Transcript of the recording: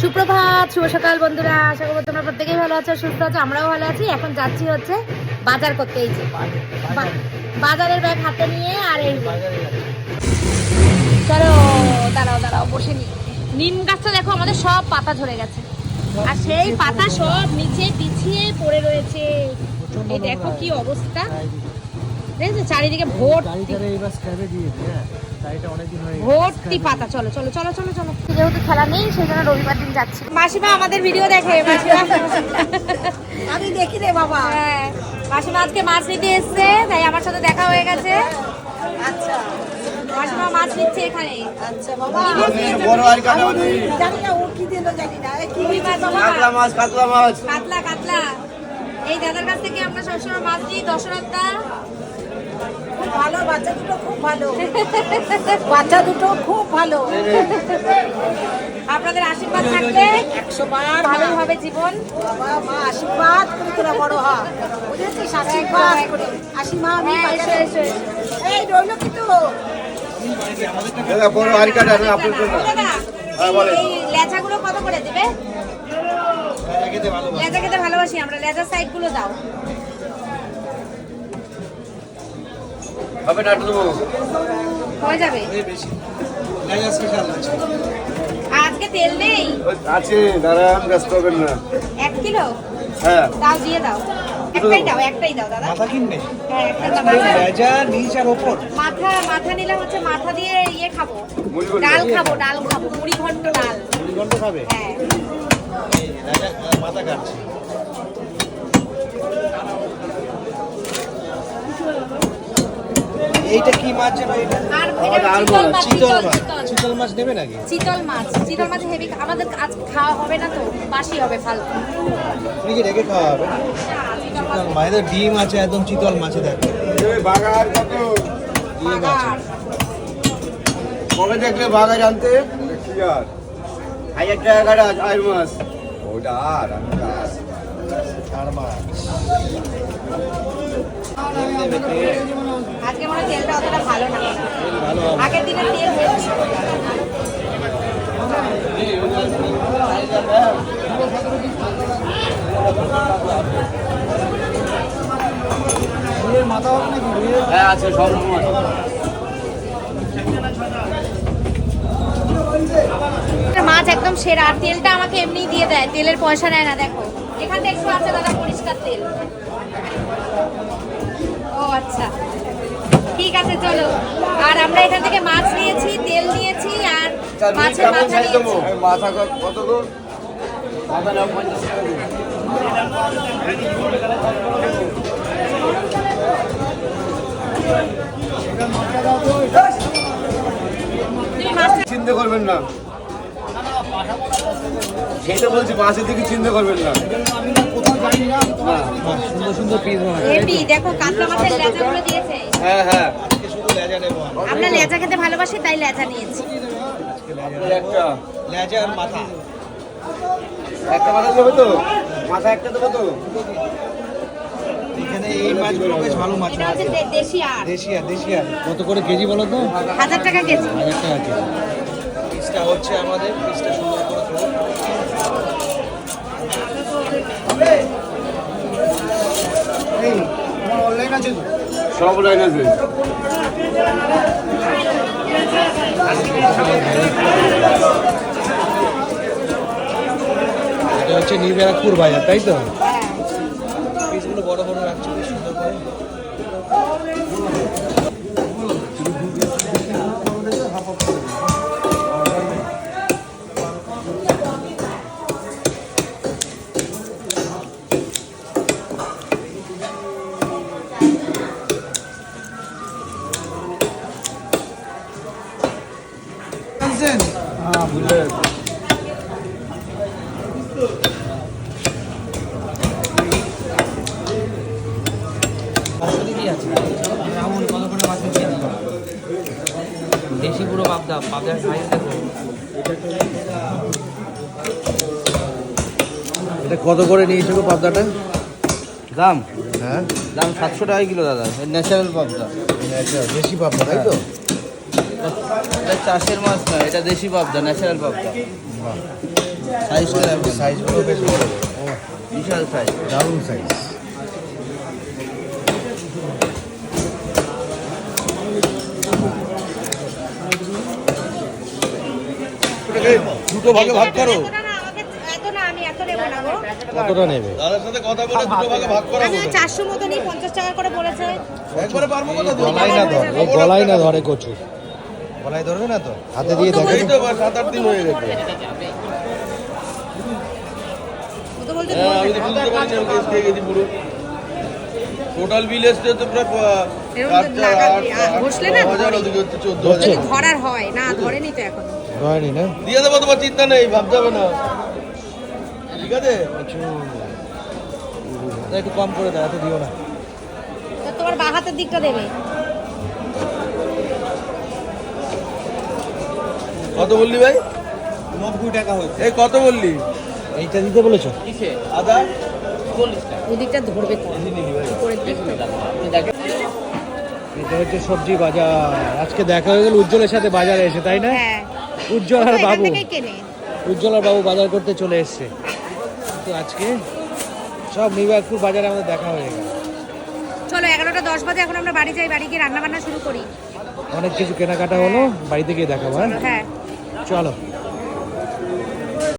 সুপ্রভাত, শুভ সকাল বন্ধুরা। আশা করব তোমরা প্রত্যেকেই ভালো আছো, সুস্থ আছো, আমরাও ভালো আছি। এখন যাচ্ছি হচ্ছে বাজার করতে, এই যে বাজারের ব্যাগ হাতে নিয়ে আর এই চলো, দাঁড়াও দাঁড়াও, বসে নি। নিম গাছটা দেখো, আমাদের সব পাতা ঝরে গেছে। আর সেই পাতা সব নিচে পিছিয়ে পড়ে রয়েছে। এই দেখো কি অবস্থা। দেখছ চারিদিকে দিয়েছে হ্যাঁ। ভর্তি পাতা চলো চলো চলো চলো চলো। যেহেতু খেলা নেই সেই জন্য রবিবার দিন যাচ্ছি। মাসিমা আমাদের ভিডিও দেখে মাসিমা। আমি দেখি রে বাবা। হ্যাঁ মাসিমা আজকে মাছ নিতে এসছে তাই আমার সাথে দেখা হয়ে গেছে। আচ্ছা। মাসিমা মাছ নিচ্ছে এখানে। আচ্ছা বাবা। বড় আর কাটা জানি না ও কি দিল জানি না। কি রুই মাছ বাবা? কাতলা মাছ কাতলা মাছ। কাতলা কাতলা। এই দাদার কাছ থেকে আমরা সবসময় মাছ নিই দশরথদা। খুব ভালো বাচ্চা দুটো খুব ভালো। বাচ্চা দুটো খুব ভালো। আপনাদের আশীর্বাদ থাকলে একশো বার ভালোই হবে জীবন। বাবা মা আশীর্বাদ করে তোরা বড় হ। বুঝেছিস? আশীর্বাদ করে। আসি মা আমি হ্যাঁ এসো এসো এই রইল কিন্তু বড় আর কাটা আপনার জন্য। হ্যাঁ, বলেন। কত করে দেবে? লেজা খেতে ভালোবাসি। আমরা লেজার সাইডগুলো দাও। হবে না দেবো হয়ে যাবে? আর আজকে তেল নেই? আছে দাঁড়ান ব্যস্ত হবেন না। এক কিলো? হ্যাঁ। দাও দিয়ে দাও। একটাই দাও একটাই দাও দাদা। মাথা কিনবে? হ্যাঁ একটা দাও মাথা। নিচ আর ওপর। মাথা মাথা নিলাম হচ্ছে মাথা দিয়ে ইয়ে খাব। মুড়ি। ডাল খাব। ডাল খাব মুড়ি ঘন্ট ডাল। কুড়ি ঘণ্টা খাবে? হ্যাঁ। মাথা কাটছে। এইটা কি মাছ যেন এটা আর চিতল মাছ চিতল মাছ। নেবে নাকি? চিতল মাছ চিতল মাছ হেভি আমাদের আজ খাওয়া হবে না তো বাসি হবে ফালতু তুমি কি রেখে খাওয়া হবে? চিতল মাছ মাছের ডিম আছে একদম চিতল মাছে দেখো। বাগার কত? ডিম আছে। কবে দেখলে বাগা জানতে কি আর হাজার টাকা আর মাছ। ওটা আর আমি আর। আর মাছ। আজকে মনে হয় তেলটা অতটা ভালো না। আগের দিনের তেল হ্যাঁ আছে সব মাছ একদম সেরা আর তেলটা আমাকে এমনিই দিয়ে দেয় তেলের পয়সা নেয় না দেখো। এখানটা একটু আছে দাদা পরিষ্কার তেল। ও আচ্ছা। ঠিক আছে চলো। আর আমরা এখান থেকে মাছ নিয়েছি তেল নিয়েছি আর মাছের মাথা নিয়েছি। মাথা ক- কত গো মাথা নাও টাকা চিন্তা করবেন না। সেটা বলছি মাছের দিকে চিন্তা করবেন না। সুন্দর সুন্দর পিস দেখো কাতলা মাছের লেজাগুলো দিয়েছে। হ্যাঁ হ্যাঁ। আজকে শুধু লেজা নেব আমি। আমরা লেজা খেতে ভালোবাসি তাই লেজা নিয়েছি। একটা লেজা আর মাথা। একটা মাথা দেবো তো? মাথা একটা দেবো তো? এখানে এই মাছগুলো বেশ ভালো মাছ এটা হচ্ছে দে- দেশি আর দেশি আর কত করে কেজি বলো তো? হাজার টাকা কেজি। টাকা কেজি। পিসটা হচ্ছে আমাদের পিসটা সুন্দর করে ধরুন। সব অনলাইন আছে। এটা হচ্ছে নিউ ব্যারাকপুর বাজার তাই তো? হ্যাঁ। পিসগুলো বড় বড় রাখছো সুন্দর করে। দেশি পুরো পাবদা পাবদার সাইজ দেখো এটা কত করে নিয়েছো গো পাবদাটা? দাম? হ্যাঁ। দাম সাতশো টাকা কিলো দাদা ন্যাচারাল পাবদা। দেশি পাবদা তাই তো? এটা চাষের মাছ না এটা দেশি পাবদা ন্যাচারাল পাবদা। বাহ। সাইজটা সাইজগুলো বেশ বড় বিশাল সাইজ দারুণ সাইজ দুটো ভাগে ভাগ করো। এত না, আমাকে এত না, আমি এত নেব না গো। কতটা নেবে? দাদার সাথে কথা বলে দুটো ভাগে ভাগ করা। আমি ওই চারশো মতো নিই, পঞ্চাশ টাকা করে বলেছে। একবারে পারব কথা গলায় না ধরে ও গলায় না ধরে কচু। গলায় ধরবে না তো? হাতে দিয়ে দেখো। এই তো সাত আট দিন হয়ে গেছে। হ্যাঁ, টোটাল বিল এসছে তো প্রায় ধরার হয় না ধরেনি তো এখন। না? দিয়ে দেবো তোমার চিন্তা নেই ভাবতে হবে না। ঠিক আছে? একটু কম করে দাও এত দিও না। তোমার বা হাতের দিকটা দেবে। কত বললি ভাই? নব্বই টাকা হচ্ছে এই কত বললি? এইটা দিতে বলেছ? আদা? ওই দিকটা। ধরবে এটা হচ্ছে সবজি বাজার। আজকে দেখা হয়ে গেল উজ্জ্বলের সাথে বাজারে এসে তাই না? হ্যাঁ। উজ্জ্বল আর বাবু। উজ্জ্বল আর বাবু বাজার করতে চলে এসছে। তো আজকে সব নিবাকপুর বাজারে আমাদের দেখা হয়ে গেল। চলো এগারোটা দশ বাজে এখন আমরা বাড়ি যাই বাড়ি গিয়ে রান্না বান্না শুরু করি। অনেক কিছু কেনাকাটা হলো বাড়িতে গিয়ে দেখাবো হ্যাঁ। হ্যাঁ চলো